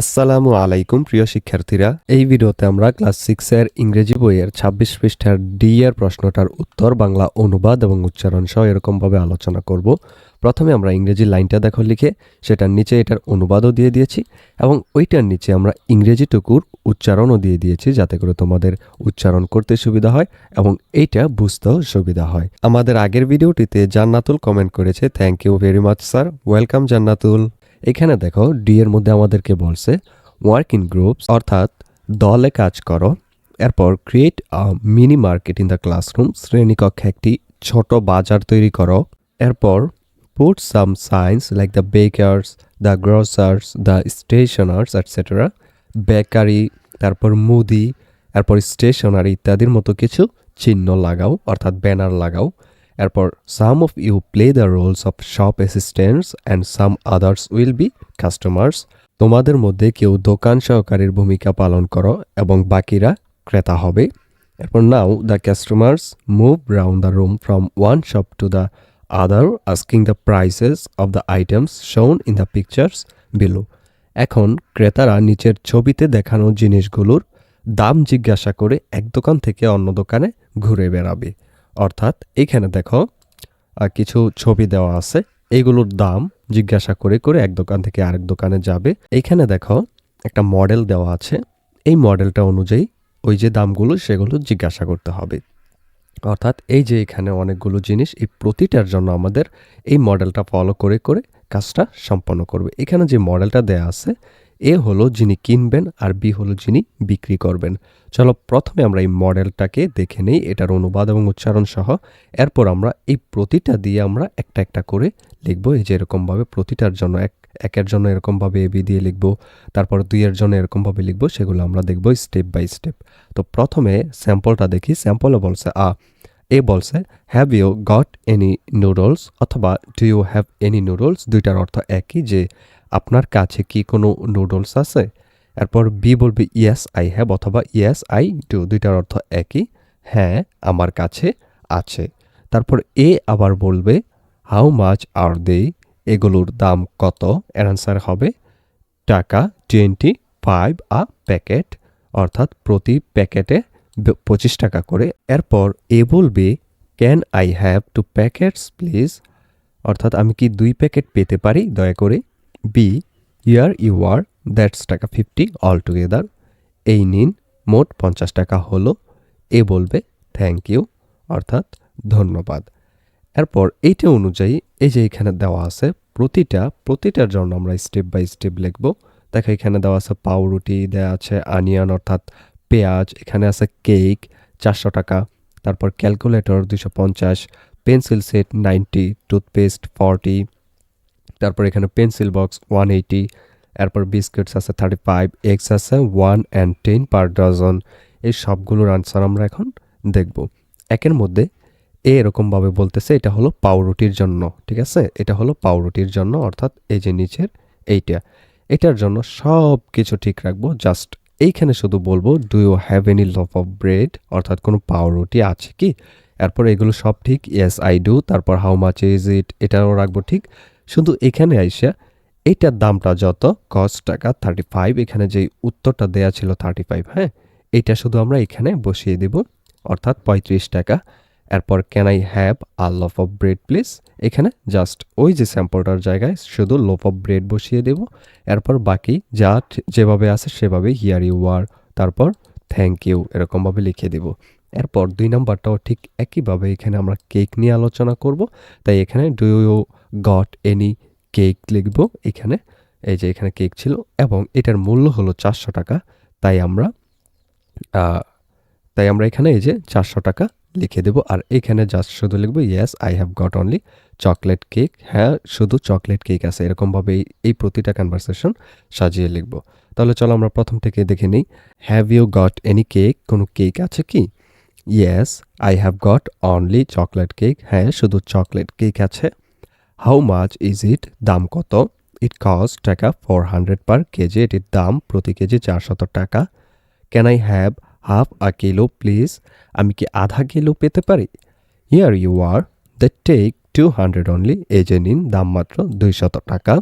আসসালামু আলাইকুম, প্রিয় শিক্ষার্থীরা। এই ভিডিওতে আমরা ক্লাস সিক্সের ইংরেজি বইয়ের ২৬ পৃষ্ঠার ডি এর প্রশ্নটার উত্তর, বাংলা অনুবাদ এবং উচ্চারণ সহ এরকমভাবে আলোচনা করব। প্রথমে আমরা ইংরেজি লাইনটা দেখো লিখে, সেটার নিচে এটার অনুবাদও দিয়ে দিয়েছি এবং ওইটার নিচে আমরা ইংরেজিটুকুর উচ্চারণও দিয়ে দিয়েছি যাতে করে তোমাদের উচ্চারণ করতে সুবিধা হয় এবং এইটা বুঝতেও সুবিধা হয়। আমাদের আগের ভিডিওটিতে জান্নাতুল কমেন্ট করেছে thank you very much sir welcome Jannatul. এখানে দেখো ডি এর মধ্যে আমাদেরকে বলছে ওয়ার্ক ইন গ্রুপস অর্থাৎ দলে কাজ করো। এরপর create a mini market in the classroom শ্রেণীকক্ষে একটি ছোট বাজার তৈরি করো। এরপর put some signs like the bakers the grocers the stationers etcetera bakery তারপর মুদি, এরপর স্টেশনারি ইত্যাদির মতো কিছু চিহ্ন লাগাও, অর্থাৎ ব্যানার লাগাও। এরপর some of you play the roles of shop assistants and some others will be customers তোমাদের মধ্যে কেউ দোকান সহকারীর ভূমিকা পালন করো এবং বাকিরা ক্রেতা হবে। এরপর now the customers move round the room from one shop to the other asking the prices of the items shown in the pictures below এখন ক্রেতারা নিচের ছবিতে দেখানো জিনিসগুলোর দাম জিজ্ঞাসা করে এক দোকান থেকে অন্য দোকানে ঘুরে বেড়াবে। অর্থাৎ এখানে দেখো কিছু ছবি দেওয়া আছে। এইগুলোর দাম জিজ্ঞাসা করে করে এক দোকান থেকে আরেক দোকানে যাবে। এইখানে দেখো একটা মডেল দেওয়া আছে। এই মডেলটা অনুযায়ী ওই যে দামগুলো সেগুলো জিজ্ঞাসা করতে হবে। অর্থাৎ এই যে এখানে অনেকগুলো জিনিস, এই প্রতিটার জন্য আমাদের এই মডেলটা ফলো করে করে কাজটা সম্পন্ন করবে। এখানে যে মডেলটা দেয়া আছে এ হলো যিনি কিনবেন আর বি হলো যিনি বিক্রি করবেন। চলো প্রথমে আমরা এই মডেলটাকে দেখে নেই, এটার অনুবাদ এবং উচ্চারণ সহ। এরপর আমরা এই প্রতিটা দিয়ে আমরা একটা একটা করে লিখব। এই যে এরকমভাবে প্রতিটার জন্য এক, একের জন্য এরকমভাবে এবি দিয়ে লিখব, তারপর দুইয়ের জন্য এরকমভাবে লিখব, সেগুলো আমরা দেখব স্টেপ বাই স্টেপ তো প্রথমে স্যাম্পলটা দেখি স্যাম্পলে বলছে আ, এ বলছে have you got any noodles অথবা do you have any noodles দুইটার অর্থ একই যে আপনার কাছে কি কোনো নুডলস আছে? এরপর বি বলবে ইয়েস আই হ্যাভ অথবা ইয়েস আই ডু দুইটার অর্থ একই। হ্যাঁ আমার কাছে আছে। তারপর এ আবার বলবে হাউ মাচ আর দে এগুলোর দাম কত? এর আনসার হবে, টাকা টোয়েন্টি ফাইভ আ প্যাকেট অর্থাৎ প্রতি প্যাকেটে পঁচিশ টাকা করে। এরপর এ বলবে can I have two packets please অর্থাৎ আমি কি দুই প্যাকেট পেতে পারি? দয়া করে B here you are that's taka fifty all together এই নিন, মোট পঞ্চাশ টাকা হলো। এ বলবে থ্যাংক ইউ অর্থাৎ ধন্যবাদ। এরপর এইটা অনুযায়ী, এই যে এখানে দেওয়া আছে, প্রতিটা, প্রতিটার জন্য আমরা স্টেপ বাই স্টেপ লিখব। দেখো এখানে দেওয়া আছে পাউরুটি দেওয়া আছে আনিয়ন, অর্থাৎ পেঁয়াজ, এখানে আছে কেক, চারশো টাকা। তারপর ক্যালকুলেটর দুশো পঞ্চাশ pencil set ninety toothpaste forty তারপর এখানে পেন্সিল বক্স ওয়ান এইটি এরপর বিস্কিটস আছে থার্টি ফাইভ এগস আছে one and ten per dozen এই সবগুলোর আনসার আমরা এখন দেখব। একের মধ্যে এ এরকমভাবে বলতেছে, এটা হলো পাউরুটির জন্য, ঠিক আছে? এটা হলো পাউরুটির জন্য, অর্থাৎ এই যে নিচের এইটা। এটার জন্য সব কিছু ঠিক রাখব জাস্ট এইখানে শুধু বলব do you have any loaf of bread অর্থাৎ কোনো পাউরুটি আছে কি? এরপর এগুলো সব ঠিক ইয়েস আই ডু তারপর হাউ মাচ ইজ ইট এটাও রাখব ঠিক। শুধু এখানে আইসা, এইটার দামটা যত কস্ট টাকা থার্টি ফাইভ এখানে যেই উত্তরটা দেয়া ছিল থার্টি ফাইভ হ্যাঁ? এটা শুধু আমরা এখানে বসিয়ে দেব, অর্থাৎ পঁয়ত্রিশ টাকা। এরপর can I have a loaf of bread please এখানে জাস্ট ওই যে স্যাম্পলটার জায়গায় শুধু লোফ অফ ব্রেড বসিয়ে দেব। এরপর বাকি যা যেভাবে আছে সেভাবে হিয়ার ইউ আর তারপর থ্যাংক ইউ এরকমভাবে লিখে দেব। এরপর দুই নাম্বারটাও ঠিক একইভাবে এখানে আমরা কেক নিয়ে আলোচনা করব। তাই এখানে do you got any cake লিখব এখানে। এই যে এখানে কেক ছিল এবং এটার মূল্য হলো চারশো টাকা। তাই আমরা তাই আমরা এখানে এই যে চারশো টাকা লিখে দেব। আর এখানে জাস্ট শুধু লিখব yes I have got only chocolate cake হ্যাঁ শুধু চকলেট কেক আছে। এরকমভাবে এই- প্রতিটা কনভারসেশন সাজিয়ে লিখব। তাহলে চলো আমরা প্রথম থেকে দেখে নিই। Have you got any cake কোনো কেক আছে কি? Yes I have got only chocolate cake হ্যাঁ শুধু চকলেট কেক আছে। হাউ মাচ ইজ ইট দাম কত? It cost taka four hundred per kg. এটির দাম প্রতি কেজি চারশত টাকা। Can I have half a kilo please আমি কি আধা কিলো পেতে পারি? Here you are the take two hundred only যে নিন, দাম মাত্র দুইশত টাকা।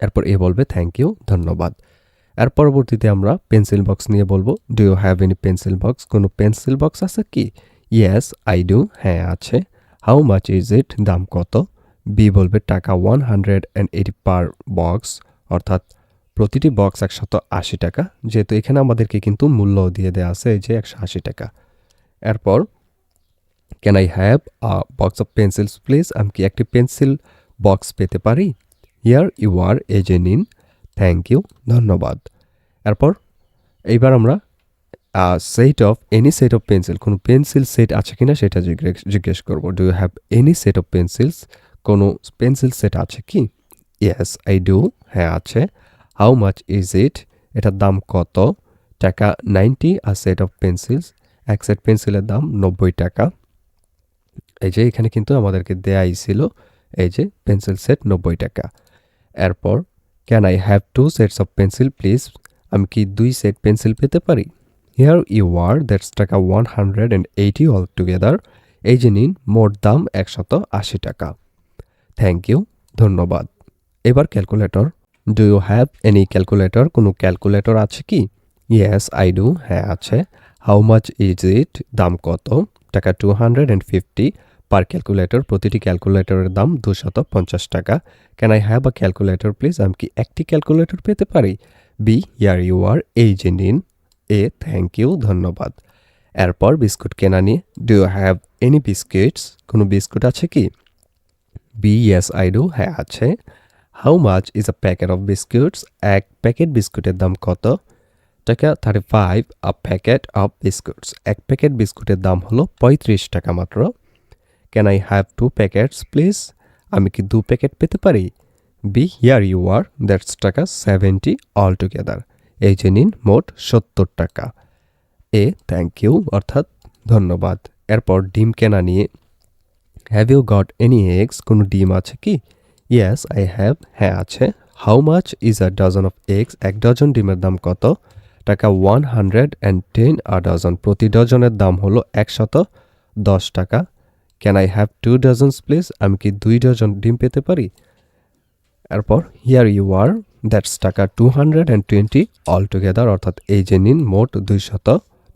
এরপর এ বলবে থ্যাংক ইউ ধন্যবাদ। এর পরবর্তীতে আমরা পেন্সিল বক্স নিয়ে বলব। Do you have any pencil box কোনো পেন্সিল বক্স আছে কি? ইয়েস আই ডু হ্যাঁ আছে। হাউ মাচ ইজ ইট দাম কত? বি বলবে taka one hundred and eighty per box অর্থাৎ প্রতিটি বক্স একশত আশি টাকা। যেহেতু এখানে আমাদেরকে কিন্তু মূল্য দিয়ে দেওয়া আছে এই যে একশো আশি টাকা। এরপর can I have a box of pencils please আমি কি একটি পেন্সিল বক্স পেতে পারি? ইয়ার ইউ আর এ যে নিন থ্যাংক ইউ ধন্যবাদ। এরপর, এইবার আমরা set of any set of pencil কোনো পেন্সিল সেট আছে কিনা সেটা জিজ্ঞেস জিজ্ঞেস করব। Do you have any set of pencils কোনো পেন্সিল সেট আছে কি? ইয়েস আই ডু হ্যাঁ আছে। হাউ মাচ ইজ ইট এটার দাম কত? টাকা নাইনটি আর সেট অফ পেন্সিলস এক সেট পেন্সিলের দাম নব্বই টাকা। এই যে এখানে কিন্তু আমাদেরকে দেয়াই ছিল, এই যে পেন্সিল সেট নব্বই টাকা। এরপর can I have two sets of pencil please আমি কি দুই সেট পেন্সিল পেতে পারি? Here you are that's taka one hundred and eighty all together এই যে নিন, মোট দাম একশত আশি টাকা। থ্যাংক ইউ ধন্যবাদ। এবার calculator do you have any calculator কোনো ক্যালকুলেটর আছে কি? ইয়েস আই ডু হ্যাঁ আছে। হাউ মাচ ইজ ইট দাম কত? Taka two hundred and fifty per calculator প্রতিটি ক্যালকুলেটরের দাম দুশত পঞ্চাশ টাকা। Can I have a calculator please আমি কি একটি ক্যালকুলেটর পেতে পারি? বি ইয়ার ইউ আর এই যে নিন এ থ্যাংক ইউ ধন্যবাদ। এরপর বিস্কুট কেনা নিয়ে do you have any biscuits কোনো বিস্কুট আছে কি? বি ইয়েস আই ডু হ্যাঁ আছে। How much is a packet of biscuits এক প্যাকেট বিস্কুটের দাম কত? Taka thirty five a packet of biscuits এক প্যাকেট বিস্কুটের দাম হলো পঁয়ত্রিশ টাকা মাত্র। Can I have two packets please আমি কি দু প্যাকেট পেতে পারি? B here you are that's taka seventy all together এই যে নিন, মোট সত্তর টাকা। এ থ্যাংক ইউ অর্থাৎ ধন্যবাদ। এরপর ডিম কেনা নিয়ে। Have you got any eggs কোনো ডিম আছে কি? ইয়েস আই হ্যাভ হ্যাঁ আছে। How much is a dozen of eggs এক ডজন ডিমের দাম কত? Taka one hundred and ten a dozen প্রতি ডজনের দাম হলো একশত দশ টাকা। Can I have two dozens please আমি কি দুই ডজন ডিম পেতে পারি? এরপর here you are that's taka two hundred and twenty all together অর্থাৎ এই যে নিন, মোট দুইশত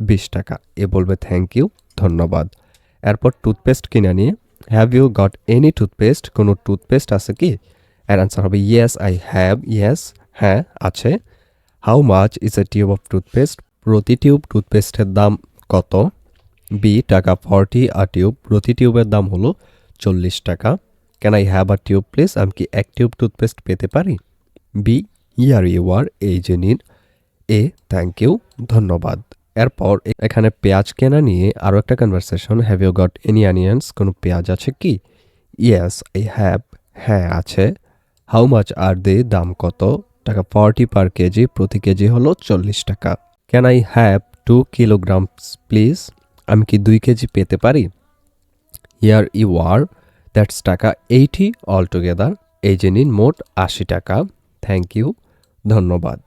বিশ টাকা। এ বলবে থ্যাংক ইউ ধন্যবাদ। এরপর টুথপেস্ট কিনে নিয়ে। Have you got any toothpaste কোনো টুথপেস্ট আছে কি? এর অ্যান্সার হবে ইয়েস আই হ্যাভ ইয়েস হ্যাঁ আছে। How much is a tube of toothpaste প্রতি টিউব টুথপেস্টের দাম কত? বি টাকা ফর্টি আর টিউব প্রতি টিউবের দাম হলো চল্লিশ টাকা। Can I have a tube please আমি কি এক টিউব টুথপেস্ট পেতে পারি? বি ইয়ার ইউ আর এই যে নিন। এ থ্যাংক ইউ ধন্যবাদ। এরপর এখানে পেঁয়াজ কেনা নিয়ে আরও একটা conversation have you got any onions কোনো পেঁয়াজ আছে কি? ইয়েস আই হ্যাভ হ্যাঁ আছে। হাউ মাচ আর দে দাম কত? টাকা ফর্টি পার কেজি প্রতি কেজি হলো চল্লিশ টাকা। Can I have two kilograms please আমি কি দুই কেজি পেতে পারি? ইয়ার ইউ আর দ্যাটস টাকা এইটি অল টুগেদার এই যে নিন মোট আশি টাকা। থ্যাংক ইউ ধন্যবাদ।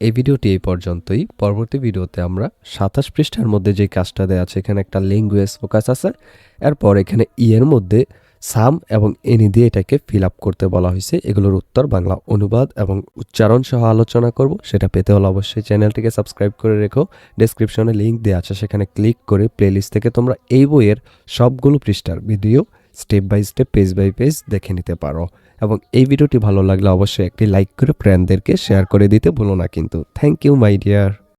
এই ভিডিওটি এই পর্যন্তই। পরবর্তী ভিডিওতে আমরা সাতাশ পৃষ্ঠার মধ্যে যে কাজটা দেওয়া আছে, এখানে একটা ল্যাঙ্গুয়েজ ফোকাস আছে। এরপর এখানে ই এর মধ্যে সাম এবং এনি দিয়ে এটাকে ফিল আপ করতে বলা হয়েছে। এগুলোর উত্তর বাংলা অনুবাদ এবং উচ্চারণ সহ আলোচনা করব। সেটা পেতে হলে অবশ্যই চ্যানেলটিকে সাবস্ক্রাইব করে রেখো। ডেসক্রিপশনে লিঙ্ক দেওয়া আছে, সেখানে ক্লিক করে প্লেলিস্ট থেকে তোমরা এই বইয়ের সবগুলো পৃষ্ঠার video step by step page by page দেখে নিতে পারো। এবং এই ভিডিওটি ভালো লাগলে অবশ্যই একটি লাইক করে ফ্রেন্ডদেরকে শেয়ার করে দিতে ভুলো না কিন্তু। Thank you my dear